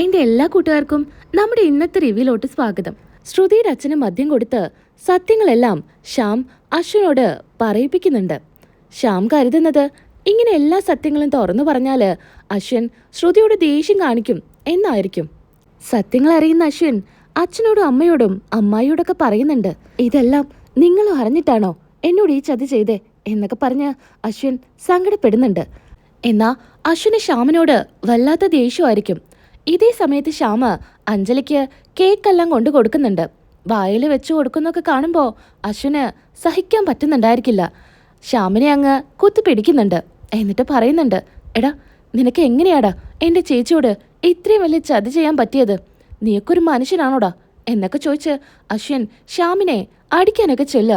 എന്റെ എല്ലാ കൂട്ടുകാർക്കും നമ്മുടെ ഇന്നത്തെ റിവ്യൂലോട്ട് സ്വാഗതം. ശ്രുതിയുടെ അച്ഛന് മദ്യം കൊടുത്ത് സത്യങ്ങളെല്ലാം ശ്യാം അശ്വിനോട് പറയിപ്പിക്കുന്നുണ്ട്. ശ്യാം കരുതുന്നത് ഇങ്ങനെ എല്ലാ സത്യങ്ങളും തുറന്നു പറഞ്ഞാൽ അശ്വിൻ ശ്രുതിയോട് ദേഷ്യം കാണിക്കും എന്നായിരിക്കും. സത്യങ്ങൾ അറിയുന്ന അശ്വിൻ അച്ഛനോടും അമ്മയോടും അമ്മായിയോടൊക്കെ പറയുന്നുണ്ട്. ഇതെല്ലാം നിങ്ങളും അറിഞ്ഞിട്ടാണോ എന്നോട് ഈ ചതി ചെയ്തേ എന്നൊക്കെ പറഞ്ഞ് അശ്വിൻ സങ്കടപ്പെടുന്നുണ്ട്. എന്നാ അശ്വിന് ശ്യാമിനോട് വല്ലാത്ത ദേഷ്യമായിരിക്കും. ഇതേ സമയത്ത് ശ്യാമ അഞ്ജലിക്ക് കേക്കെല്ലാം കൊണ്ടു കൊടുക്കുന്നുണ്ട്. വായിൽ വെച്ചു കൊടുക്കുന്നൊക്കെ കാണുമ്പോൾ അശ്വിന് സഹിക്കാൻ പറ്റുന്നുണ്ടായിരിക്കില്ല. ശ്യാമിനെ അങ്ങ് കുത്തി പിടിക്കുന്നുണ്ട്. എന്നിട്ട് പറയുന്നുണ്ട് എടാ നിനക്ക് എങ്ങനെയാടാ എന്റെ ചേച്ചിയോട് ഇത്രയും വലിയ ചതി ചെയ്യാൻ പറ്റിയത്? നീയൊക്കൊരു മനുഷ്യനാണോടാ? എന്നൊക്കെ ചോദിച്ച് അശ്വിൻ ശ്യാമിനെ അടിക്കാനൊക്കെ ചെല്ല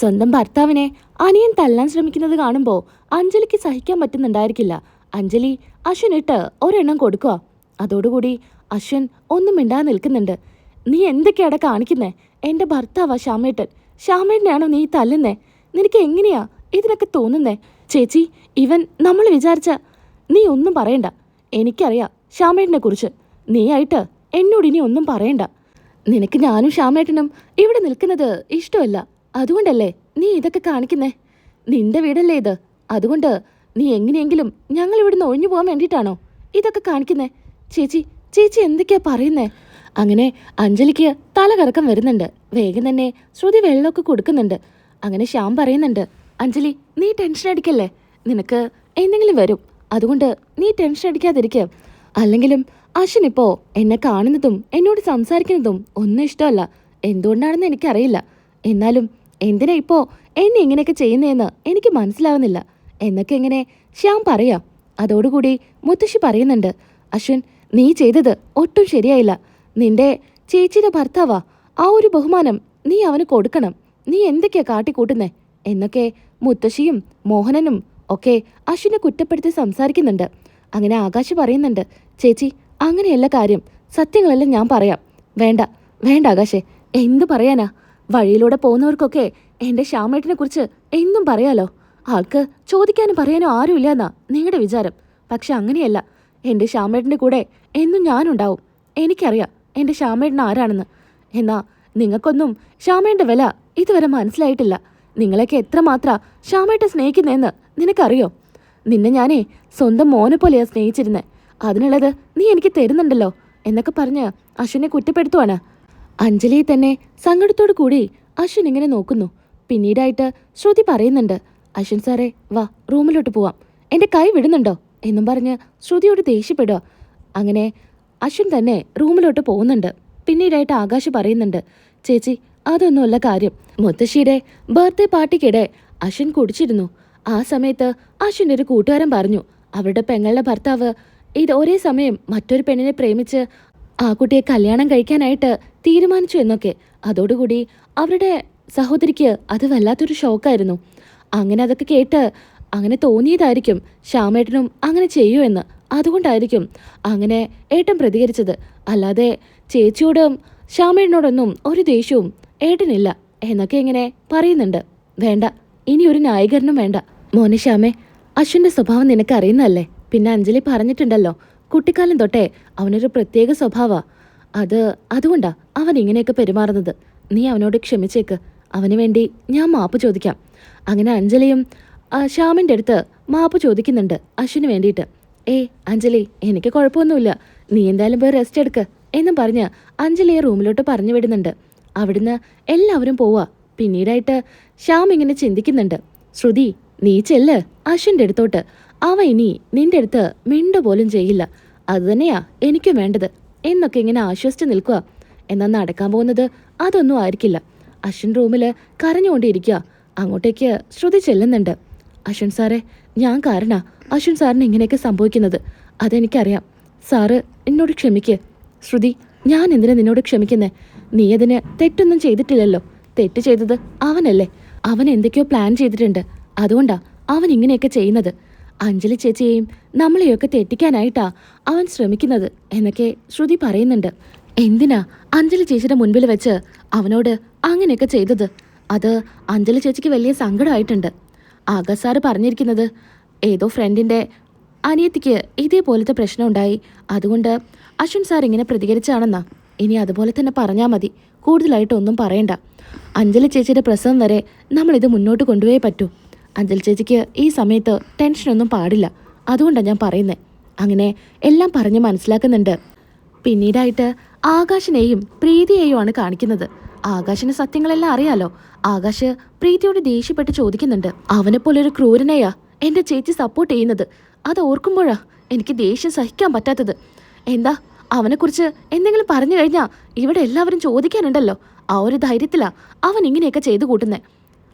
സ്വന്തം ഭർത്താവിനെ അനിയൻ തല്ലാൻ ശ്രമിക്കുന്നത് കാണുമ്പോൾ അഞ്ജലിക്ക് സഹിക്കാൻ പറ്റുന്നുണ്ടായിരിക്കില്ല. അഞ്ജലി അശ്വിനിട്ട് ഒരെണ്ണം കൊടുക്കുക. അതോടുകൂടി അശ്വൻ ഒന്നും മിണ്ടാതെ നിൽക്കുന്നുണ്ട്. നീ എന്തൊക്കെയാടാ കാണിക്കുന്നേ? എന്റെ ഭർത്താവാ ശ്യാമേട്ടൻ. ശ്യാമേട്ടനെയാണോ നീ തല്ലുന്നേ? നിനക്ക് എങ്ങനെയാ ഇതിനൊക്കെ തോന്നുന്നേ? ചേച്ചി ഇവൻ നമ്മൾ വിചാരിച്ച നീ ഒന്നും പറയണ്ട. എനിക്കറിയാം ശ്യാമേട്ടനെ കുറിച്ച് നീയായിട്ട് എന്നോട് ഇനി ഒന്നും പറയണ്ട. നിനക്ക് ഞാനും ശ്യാമേട്ടനും ഇവിടെ നിൽക്കുന്നത് ഇഷ്ടമല്ല. അതുകൊണ്ടല്ലേ നീ ഇതൊക്കെ കാണിക്കുന്നേ? നിന്റെ വീടല്ലേ ഇത്? അതുകൊണ്ട് നീ എങ്ങനെയെങ്കിലും ഞങ്ങൾ ഇവിടുന്ന് ഒഴിഞ്ഞു പോകാൻ വേണ്ടിയിട്ടാണോ ഇതൊക്കെ കാണിക്കുന്നേ? ചേച്ചി ചേച്ചി എന്തൊക്കെയാ പറയുന്നേ? അങ്ങനെ അഞ്ജലിക്ക് തലകറക്കം വരുന്നുണ്ട്. വേഗം തന്നെ ശ്രുതി വെള്ളമൊക്കെ കൊടുക്കുന്നുണ്ട്. അങ്ങനെ ശ്യാം പറയുന്നുണ്ട് അഞ്ജലി നീ ടെൻഷൻ അടിക്കല്ലേ? നിനക്ക് എന്തെങ്കിലും വരും. അതുകൊണ്ട് നീ ടെൻഷൻ അടിക്കാതിരിക്കുക അല്ലെങ്കിലും അശ്വിൻ ഇപ്പോൾ എന്നെ കാണുന്നതും എന്നോട് സംസാരിക്കുന്നതും ഒന്നും ഇഷ്ടമല്ല. എന്തുകൊണ്ടാണെന്ന് എനിക്കറിയില്ല. എന്നാലും എന്തിനാ ഇപ്പോൾ എന്നെ ഇങ്ങനെയൊക്കെ ചെയ്യുന്നതെന്ന് എനിക്ക് മനസ്സിലാവുന്നില്ല. എന്നൊക്കെ ഇങ്ങനെ ശ്യാം പറയാം. അതോടുകൂടി മുത്തശ്ശി പറയുന്നുണ്ട് അശ്വിൻ നീ ചെയ്തത് ഒട്ടും ശരിയായില്ല. നിന്റെ ചേച്ചിയുടെ ഭർത്താവാ. ആ ഒരു ബഹുമാനം നീ അവന് കൊടുക്കണം. നീ എന്തൊക്കെയാ കാട്ടിക്കൂട്ടുന്നേ? എന്നൊക്കെ മുത്തശ്ശിയും മോഹനനും ഒക്കെ അശ്വിനെ കുറ്റപ്പെടുത്തി സംസാരിക്കുന്നുണ്ട്. അങ്ങനെ ആകാശ് പറയുന്നുണ്ട് ചേച്ചി അങ്ങനെയല്ല കാര്യം. സത്യങ്ങളെല്ലാം ഞാൻ പറയാം. വേണ്ട വേണ്ട ആകാശേ. എന്തു പറയാനാ? വഴിയിലൂടെ പോകുന്നവർക്കൊക്കെ എന്റെ ശ്യാമേട്ടിനെ കുറിച്ച് എന്തും പറയാലോ. ആൾക്ക് ചോദിക്കാനും പറയാനും ആരുമില്ലെന്നാ നിങ്ങളുടെ വിചാരം. പക്ഷെ അങ്ങനെയല്ല. എന്റെ ശ്യാമേട്ടന്റെ കൂടെ എന്നും ഞാനുണ്ടാവും. എനിക്കറിയാം എന്റെ ശ്യാമേട്ടൻ ആരാണെന്ന്. എന്നാ നിങ്ങൾക്കൊന്നും ശ്യാമേന്റെ വില ഇതുവരെ മനസ്സിലായിട്ടില്ല. നിങ്ങളെയൊക്കെ എത്രമാത്ര ശ്യാമേട്ടെ സ്നേഹിക്കുന്നതെന്ന് നിനക്കറിയോ? നിന്നെ ഞാനേ സ്വന്തം മോനെ പോലെയാ സ്നേഹിച്ചിരുന്നത് അതിനുള്ളത് നീ എനിക്ക് തരുന്നുണ്ടല്ലോ എന്നൊക്കെ പറഞ്ഞ് അശ്വിനെ കുറ്റപ്പെടുത്തുവാണ്. അഞ്ജലിയെ തന്നെ സങ്കടത്തോടു കൂടി അശ്വിൻ ഇങ്ങനെ നോക്കുന്നു. പിന്നീടായിട്ട് ശ്രുതി പറയുന്നുണ്ട് അശ്വിൻ സാറേ വാ റൂമിലോട്ട് പോവാം. എന്റെ കൈ വിടുന്നുണ്ടോ? എന്നും പറഞ്ഞ് ശ്രുതിയോട് ദേഷ്യപ്പെടുക. അങ്ങനെ അശ്വിൻ തന്നെ റൂമിലോട്ട് പോകുന്നുണ്ട്. പിന്നീടായിട്ട് ആകാശ് പറയുന്നുണ്ട് ചേച്ചി അതൊന്നുമല്ല കാര്യം. മുത്തശ്ശിയുടെ ബർത്ത്ഡേ പാർട്ടിക്കിടെ അശ്വിൻ കുടിച്ചിരുന്നു. ആ സമയത്ത് അശ്വിന്റെ ഒരു കൂട്ടുകാരൻ പറഞ്ഞു അവരുടെ പെങ്ങളുടെ ഭർത്താവ് ഇത് ഒരേ സമയം മറ്റൊരു പെണ്ണിനെ പ്രേമിച്ച് ആ കുട്ടിയെ കല്യാണം കഴിക്കാനായിട്ട് തീരുമാനിച്ചു എന്നൊക്കെ. അതോടുകൂടി അവരുടെ സഹോദരിക്ക് അത് വല്ലാത്തൊരു ഷോക്കായിരുന്നു അങ്ങനെ അതൊക്കെ കേട്ട് അങ്ങനെ തോന്നിയതായിരിക്കും ശ്യാമേട്ടനും അങ്ങനെ ചെയ്യൂ എന്ന്. അതുകൊണ്ടായിരിക്കും അങ്ങനെ ഏട്ടൻ പ്രതികരിച്ചത്. അല്ലാതെ ചേച്ചിയോടും ശ്യാമേട്ടനോടൊന്നും ഒരു ദേഷ്യവും ഏട്ടനില്ല എന്നൊക്കെ ഇങ്ങനെ പറയുന്നുണ്ട്. വേണ്ട ഇനി ഒരു ന്യായീകരണം വേണ്ട. മോനെ ശ്യാമേ അശ്വിന്റെ സ്വഭാവം നിനക്ക് അറിയുന്നതല്ലേ? പിന്നെ അഞ്ജലി പറഞ്ഞിട്ടുണ്ടല്ലോ കുട്ടിക്കാലം തൊട്ടേ അവനൊരു പ്രത്യേക സ്വഭാവ. അത് അതുകൊണ്ടാ അവൻ ഇങ്ങനെയൊക്കെ പെരുമാറുന്നത്. നീ അവനോട് ക്ഷമിച്ചേക്ക്. അവന് വേണ്ടി ഞാൻ മാപ്പ് ചോദിക്കാം. അങ്ങനെ അഞ്ജലിയും ആ, ശ്യാമിന്റെ അടുത്ത് മാപ്പ് ചോദിക്കുന്നുണ്ട് അശ്വിന് വേണ്ടിയിട്ട്. ഏ അഞ്ജലി എനിക്ക് കുഴപ്പമൊന്നുമില്ല. നീ എന്തായാലും പോയി റെസ്റ്റ് എടുക്ക് എന്നും പറഞ്ഞ് അഞ്ജലിയെ റൂമിലോട്ട് പറഞ്ഞു വിടുന്നുണ്ട്. അവിടുന്ന് എല്ലാവരും പോവാ. പിന്നീടായിട്ട് ശ്യാം ഇങ്ങനെ ചിന്തിക്കുന്നുണ്ട്. ശ്രുതി നീ ചെല്ല് അശ്വിന്റെ അടുത്തോട്ട്. അവ ഇനി നിന്റെ അടുത്ത് മിണ്ട പോലും ചെയ്യില്ല. അതുതന്നെയാ എനിക്കും വേണ്ടത് എന്നൊക്കെ ഇങ്ങനെ ആശ്വസിച്ച് നിൽക്കുക എന്നാൽ നടക്കാൻ പോകുന്നത് അതൊന്നും ആയിരിക്കില്ല. അശ്വിൻ റൂമിൽ കരഞ്ഞുകൊണ്ടിരിക്കുക അങ്ങോട്ടേക്ക് ശ്രുതി ചെല്ലുന്നുണ്ട്. അശ്വിൻ സാറെ ഞാൻ കാരണ അശ്വിൻ സാറിന് ഇങ്ങനെയൊക്കെ സംഭവിക്കുന്നത്. അതെനിക്കറിയാം. സാറ് എന്നോട് ക്ഷമിക്ക്. ശ്രുതി ഞാൻ എന്തിനാ നിന്നോട് ക്ഷമിക്കുന്നേ? നീ അതിന് തെറ്റൊന്നും ചെയ്തിട്ടില്ലല്ലോ. തെറ്റ് ചെയ്തത് അവനല്ലേ. അവൻ എന്തൊക്കെയോ പ്ലാൻ ചെയ്തിട്ടുണ്ട്. അതുകൊണ്ടാ അവൻ ഇങ്ങനെയൊക്കെ ചെയ്യുന്നത്. അഞ്ജലി ചേച്ചിയെയും നമ്മളെയൊക്കെ തെറ്റിക്കാനായിട്ടാ അവൻ ശ്രമിക്കുന്നത് എന്നൊക്കെ ശ്രുതി പറയുന്നുണ്ട്. എന്തിനാ അഞ്ജലി ചേച്ചിയുടെ മുൻപിൽ വെച്ച് അവനോട് അങ്ങനെയൊക്കെ ചെയ്തത്? അത് അഞ്ജലി ചേച്ചിക്ക് വലിയ സങ്കടമായിട്ടുണ്ട്. ആകാശ് സാറ് പറഞ്ഞിരിക്കുന്നത്. ഏതോ ഫ്രണ്ടിന്റെ അനിയത്തിക്ക് ഇതേപോലത്തെ പ്രശ്നം ഉണ്ടായി അതുകൊണ്ട് അശ്വിൻ സാർ ഇങ്ങനെ പ്രതികരിച്ചാണെന്നാ. ഇനി അതുപോലെ തന്നെ പറഞ്ഞാൽ മതി. കൂടുതലായിട്ടൊന്നും പറയണ്ട. അഞ്ജലി ചേച്ചിയുടെ പ്രസവം വരെ നമ്മളിത് മുന്നോട്ട് കൊണ്ടുപോയേ പറ്റൂ. അഞ്ജലി ചേച്ചിക്ക് ഈ സമയത്ത് ടെൻഷനൊന്നും പാടില്ല. അതുകൊണ്ടാണ് ഞാൻ പറയുന്നത് അങ്ങനെ എല്ലാം പറഞ്ഞ് മനസ്സിലാക്കുന്നുണ്ട്. പിന്നീടായിട്ട് ആകാശിനെയും പ്രീതിയെയുമാണ് കാണിക്കുന്നത്. ആകാശിന് സത്യങ്ങളെല്ലാം അറിയാലോ. ആകാശ് പ്രീതിയോട് ദേഷ്യപ്പെട്ട് ചോദിക്കുന്നുണ്ട്. അവനെ പോലെ ഒരു ക്രൂരനെയാ എന്റെ ചേച്ചി സപ്പോർട്ട് ചെയ്യുന്നത്. അത് ഓർക്കുമ്പോഴാ എനിക്ക് ദേഷ്യം സഹിക്കാൻ പറ്റാത്തത്. എന്താ? അവനെക്കുറിച്ച് എന്തെങ്കിലും പറഞ്ഞു കഴിഞ്ഞാ ഇവിടെ എല്ലാവരും ചോദിക്കാനുണ്ടല്ലോ. ആ ഒരു ധൈര്യത്തിലാ അവൻ ഇങ്ങനെയൊക്കെ ചെയ്തു കൂട്ടുന്നേ.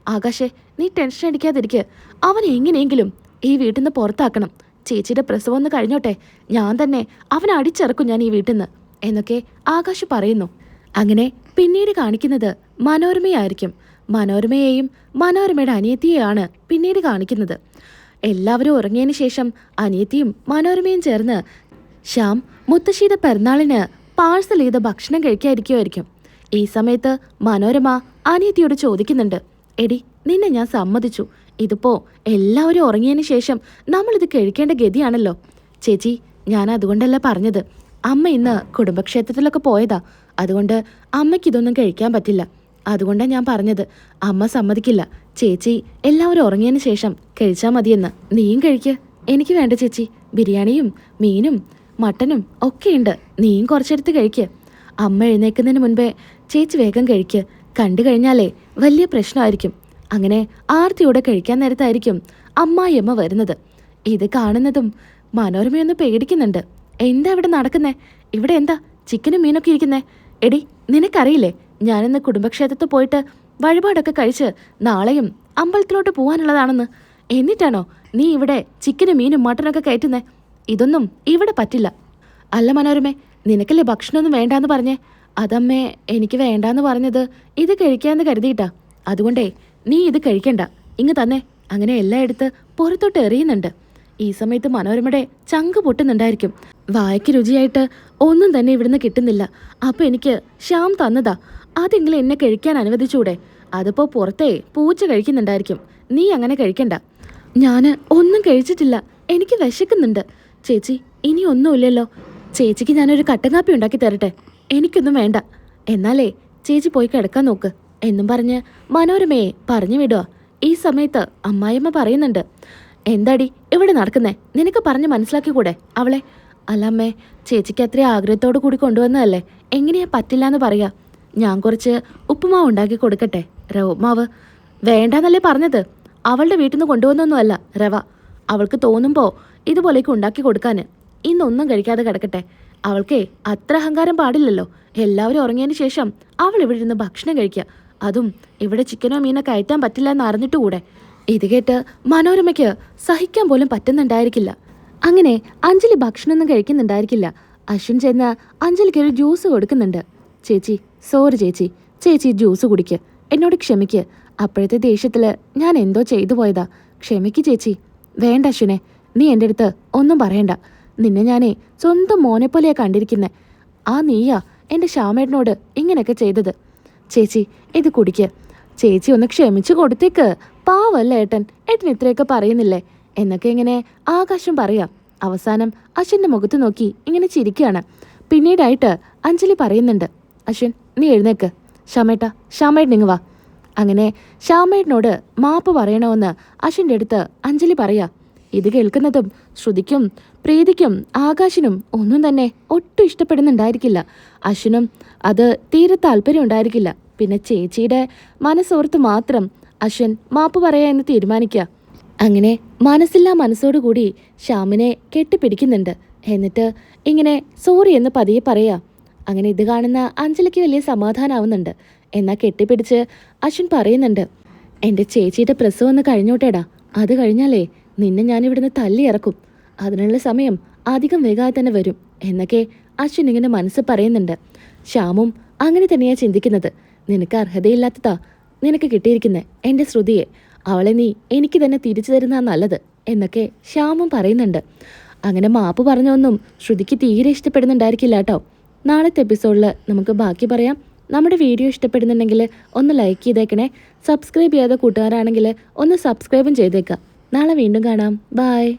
ആകാശേ നീ ടെൻഷൻ അടിക്കാതിരിക്കുക അവൻ എങ്ങനെയെങ്കിലും ഈ വീട്ടിൽ നിന്ന് പുറത്താക്കണം. ചേച്ചിയുടെ പ്രസവം ഒന്ന് കഴിഞ്ഞോട്ടെ. ഞാൻ തന്നെ അവനെ അടിച്ചിറക്കും ഞാൻ ഈ വീട്ടിൽ നിന്ന് എന്നൊക്കെ ആകാശ് പറയുന്നു. അങ്ങനെ പിന്നീട് കാണിക്കുന്നത് മനോരമയായിരിക്കും. മനോരമയെയും മനോരമയുടെ അനിയത്തിയെയാണ് പിന്നീട് കാണിക്കുന്നത്. എല്ലാവരും ഉറങ്ങിയതിന് ശേഷം അനിയത്തിയും മനോരമയും ചേർന്ന് ശ്യാം മുത്തശ്ശിയുടെ പിറന്നാളിന് പാഴ്സൽ ചെയ്ത ഭക്ഷണം കഴിക്കാതിരിക്കുമായിരിക്കും ഈ സമയത്ത് മനോരമ അനിയത്തിയോട് ചോദിക്കുന്നുണ്ട് എടി നിന്നെ ഞാൻ സമ്മതിച്ചു. ഇതിപ്പോ എല്ലാവരും ഉറങ്ങിയതിന് ശേഷം നമ്മളിത് കഴിക്കേണ്ട ഗതിയാണല്ലോ. ചേച്ചി ഞാൻ അതുകൊണ്ടല്ല പറഞ്ഞത്. അമ്മ ഇന്ന് കുടുംബക്ഷേത്രത്തിലൊക്കെ പോയതാ. അതുകൊണ്ട് അമ്മയ്ക്ക് ഇതൊന്നും കഴിക്കാൻ പറ്റില്ല. അതുകൊണ്ടാണ് ഞാൻ പറഞ്ഞത്. അമ്മ സമ്മതിക്കില്ല. ചേച്ചി എല്ലാവരും ഉറങ്ങിയതിന് ശേഷം കഴിച്ചാൽ മതിയെന്ന്. നീയും കഴിക്ക്. എനിക്ക് വേണ്ട ചേച്ചി. ബിരിയാണിയും മീനും മട്ടനും ഒക്കെയുണ്ട് നീയും കുറച്ചെടുത്ത് കഴിക്ക്. അമ്മ എഴുന്നേക്കുന്നതിന് മുൻപേ ചേച്ചി വേഗം കഴിക്ക്. കണ്ടു കഴിഞ്ഞാലേ വലിയ പ്രശ്നമായിരിക്കും. അങ്ങനെ ആർത്തിയോടെ കഴിക്കാൻ നേരത്തായിരിക്കും അമ്മായിയമ്മ വരുന്നത്. ഇത് കാണുന്നതും മനോരമയൊന്ന് പേടിക്കുന്നുണ്ട്. എന്താ ഇവിടെ നടക്കുന്നേ? ഇവിടെ എന്താ? ചിക്കനും മീനൊക്കെ ഇരിക്കുന്നേ? എടി നിനക്കറിയില്ലേ ഞാനിന്ന് കുടുംബക്ഷേത്രത്തിൽ പോയിട്ട് വഴിപാടൊക്കെ കഴിച്ച് നാളെയും അമ്പലത്തിലോട്ട് പോകാനുള്ളതാണെന്ന് എന്നിട്ടാണോ നീ ഇവിടെ ചിക്കനും മീനും മട്ടനൊക്കെ കയറ്റുന്നേ? ഇതൊന്നും ഇവിടെ പറ്റില്ല. അല്ല മനോരമേ നിനക്കല്ലേ ഭക്ഷണമൊന്നും വേണ്ടാന്ന് പറഞ്ഞേ? അതമ്മേ എനിക്ക് വേണ്ടാന്ന് പറഞ്ഞത് ഇത് കഴിക്കാന്ന് കരുതിയിട്ടാ. അതുകൊണ്ടേ നീ ഇത് കഴിക്കണ്ട. ഇങ്ങ് തന്നെ. അങ്ങനെ എല്ലാം എടുത്ത് പുറത്തോട്ട് എറിയുന്നുണ്ട്. ഈ സമയത്ത് മനോരമയുടെ ചങ്ക് പൊട്ടുന്നുണ്ടായിരിക്കും. വായയ്ക്ക് രുചിയായിട്ട് ഒന്നും തന്നെ ഇവിടുന്ന് കിട്ടുന്നില്ല. അപ്പോൾ എനിക്ക് ശ്യാം തന്നതാ. അതെങ്കിലും എന്നെ കഴിക്കാൻ അനുവദിച്ചൂടെ? അതിപ്പോ പുറത്തേ പൂച്ച കഴിക്കുന്നുണ്ടായിരിക്കും. നീ അങ്ങനെ കഴിക്കണ്ട. ഞാൻ ഒന്നും കഴിച്ചിട്ടില്ല. എനിക്ക് വിശക്കുന്നുണ്ട്. ചേച്ചി ഇനി ഒന്നുമില്ലല്ലോ ചേച്ചിക്ക് ഞാനൊരു കട്ടൻ കാപ്പി ഉണ്ടാക്കി തരട്ടെ. എനിക്കൊന്നും വേണ്ട. എന്നാലേ ചേച്ചി പോയി കിടക്കാൻ നോക്ക്. എന്നും പറഞ്ഞ് മനോരമയെ പറഞ്ഞു വിടുക ഈ സമയത്ത് അമ്മായിയമ്മ പറയുന്നുണ്ട് എന്താടി ഇവിടെ നടക്കുന്നേ? നിനക്ക് പറഞ്ഞ് മനസ്സിലാക്കി കൂടെ അവളെ? അല്ല അമ്മേ ചേച്ചിക്ക് അത്രയും ആഗ്രഹത്തോടു കൂടി കൊണ്ടുവന്നതല്ലേ? എങ്ങനെയാ പറ്റില്ലാന്ന് പറയാ. ഞാൻ കുറച്ച് ഉപ്പുമാവ് ഉണ്ടാക്കി കൊടുക്കട്ടെ രവമാവ് വേണ്ടെന്നല്ലേ പറഞ്ഞത്? അവളുടെ വീട്ടിൽ നിന്ന് കൊണ്ടുവന്നൊന്നുമല്ല രവ. അവൾക്ക് തോന്നുമ്പോൾ ഇതുപോലേക്ക് ഉണ്ടാക്കി കൊടുക്കാന്. ഇന്നൊന്നും കഴിക്കാതെ കിടക്കട്ടെ. അവൾക്കേ അത്ര അഹങ്കാരം പാടില്ലല്ലോ. എല്ലാവരും ഉറങ്ങിയതിന് ശേഷം അവൾ ഇവിടെ ഇരുന്ന് ഭക്ഷണം കഴിക്കുക അതും ഇവിടെ ചിക്കനോ മീനോ കയറ്റാൻ പറ്റില്ല എന്ന് അറിഞ്ഞിട്ട് കൂടെ ഇത് കേട്ട് മനോരമയ്ക്ക് സഹിക്കാൻ പോലും പറ്റുന്നുണ്ടായിരിക്കില്ല. അങ്ങനെ അഞ്ജലി ഭക്ഷണമൊന്നും കഴിക്കുന്നുണ്ടായിരിക്കില്ല. അശ്വിൻ ചെന്ന് അഞ്ജലിക്ക് ഒരു ജ്യൂസ് കൊടുക്കുന്നുണ്ട്. ചേച്ചി സോറി ചേച്ചി. ചേച്ചി ജ്യൂസ് കുടിക്ക്. എന്നോട് ക്ഷമിക്ക്. അപ്പോഴത്തെ ദേഷ്യത്തിൽ ഞാൻ എന്തോ ചെയ്തു പോയതാ. ക്ഷമിക്ക് ചേച്ചി. വേണ്ട അശ്വിനെ നീ എന്റെ അടുത്ത് ഒന്നും പറയണ്ട. നിന്നെ ഞാനേ സ്വന്തം മോനെ പോലെയാ കണ്ടിരിക്കുന്നെ. ആ നീയാ എന്റെ ശ്യാമേട്ടനോട് ഇങ്ങനെയൊക്കെ ചെയ്തത്. ചേച്ചി ഇത് കുടിക്ക്. ചേച്ചി ഒന്ന് ക്ഷമിച്ചു കൊടുത്തേക്ക്. പാവല്ല ഏട്ടൻ. ഏട്ടൻ ഇത്രയൊക്കെ പറയുന്നില്ലേ? എന്നൊക്കെ ഇങ്ങനെ ആകാശം പറയാം. അവസാനം അശ്വിന്റെ മുഖത്ത് നോക്കി ഇങ്ങനെ ചിരിക്കുകയാണ് പിന്നീടായിട്ട് അഞ്ജലി പറയുന്നുണ്ട് അശ്വിൻ നീ എഴുന്നേക്ക്. ശ്യാമേട്ട നിങ്ങ വാ. അങ്ങനെ ശ്യാമേട്ടനോട് മാപ്പ് പറയണമെന്ന് അശ്വിന്റെ അടുത്ത് അഞ്ജലി പറയാ. ഇത് കേൾക്കുന്നതും ശ്രുതിക്കും പ്രീതിക്കും ആകാശിനും ഒന്നും തന്നെ ഒട്ടും ഇഷ്ടപ്പെടുന്നുണ്ടായിരിക്കില്ല. അശ്വിനും അത് തീരെ താല്പര്യം ഉണ്ടായിരിക്കില്ല. പിന്നെ ചേച്ചിയുടെ മനസ്സോർത്ത് മാത്രം അശ്വിൻ മാപ്പ് പറയാ എന്ന് തീരുമാനിക്കുക അങ്ങനെ മനസ്സില്ലാ മനസ്സോടുകൂടി ശ്യാമിനെ കെട്ടിപ്പിടിക്കുന്നുണ്ട്. എന്നിട്ട് ഇങ്ങനെ സോറി എന്ന് പതിയെ പറയാം. അങ്ങനെ ഇത് കാണുന്ന അഞ്ജലിക്ക് വലിയ സമാധാനാവുന്നുണ്ട്. എന്നാൽ കെട്ടിപ്പിടിച്ച് അശ്വിൻ പറയുന്നുണ്ട് എന്റെ ചേച്ചിയുടെ പ്രസവം ഒന്ന് കഴിഞ്ഞോട്ടേടാ. അത് കഴിഞ്ഞാലേ നിന്നെ ഞാൻ ഇവിടുന്ന് തല്ലി ഇറക്കും. അതിനുള്ള സമയം അധികം വേഗാതെ തന്നെ വരും. എന്നൊക്കെ അശ്വിൻ ഇങ്ങനെ മനസ്സ് പറയുന്നുണ്ട്. ശ്യാമും അങ്ങനെ തന്നെയാ ചിന്തിക്കുന്നത്. നിനക്ക് അർഹതയില്ലാത്തതാ നിനക്ക് കിട്ടിയിരിക്കുന്നത് എന്റെ ശ്രുതിയെ. അവളെ നീ എനിക്ക് തന്നെ തിരിച്ചു തരുന്ന നല്ലത് എന്നൊക്കെ ശ്യാമും പറയുന്നുണ്ട്. അങ്ങനെ മാപ്പ് പറഞ്ഞൊന്നും ശ്രുതിക്ക് തീരെ ഇഷ്ടപ്പെടുന്നുണ്ടായിരിക്കില്ല കേട്ടോ. നാളത്തെ എപ്പിസോഡിൽ നമുക്ക് ബാക്കി പറയാം. നമ്മുടെ വീഡിയോ ഇഷ്ടപ്പെടുന്നുണ്ടെങ്കിൽ ഒന്ന് ലൈക്ക് ചെയ്തേക്കണേ. സബ്സ്ക്രൈബ് ചെയ്യാതെ കൂട്ടുകാരാണെങ്കിൽ ഒന്ന് സബ്സ്ക്രൈബും ചെയ്തേക്കാം. നാളെ വീണ്ടും കാണാം. ബായ്